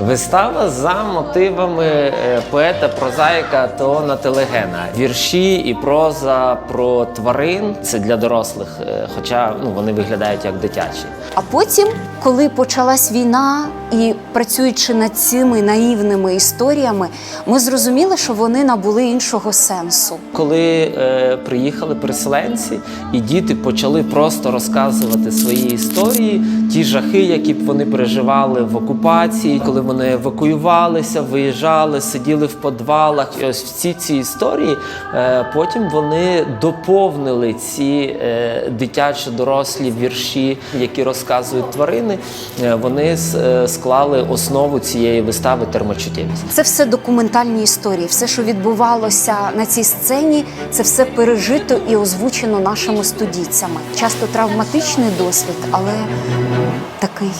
Вистава за мотивами е, поета прозаїка Теона Телегена. Вірші і проза про тварин це для дорослих, е, хоча ну, вони виглядають як дитячі. А потім, коли почалась війна, і працюючи над цими наївними історіями, ми зрозуміли, що вони набули іншого сенсу. Коли е, приїхали переселенці, і діти почали просто розказувати свої історії, ті жахи, які б вони переживали в окупації, коли вони евакуювалися, виїжджали, сиділи в подвалах. І ось всі ці історії е, потім вони доповнили ці е, дитячі дорослі вірші, які розказують тварини. Е, вони склали основу цієї вистави термочуттєвість. Це все документальні історії. Все, що відбувалося на цій сцені, це все пережито і озвучено нашими студійцями. Часто травматичний досвід, але такий.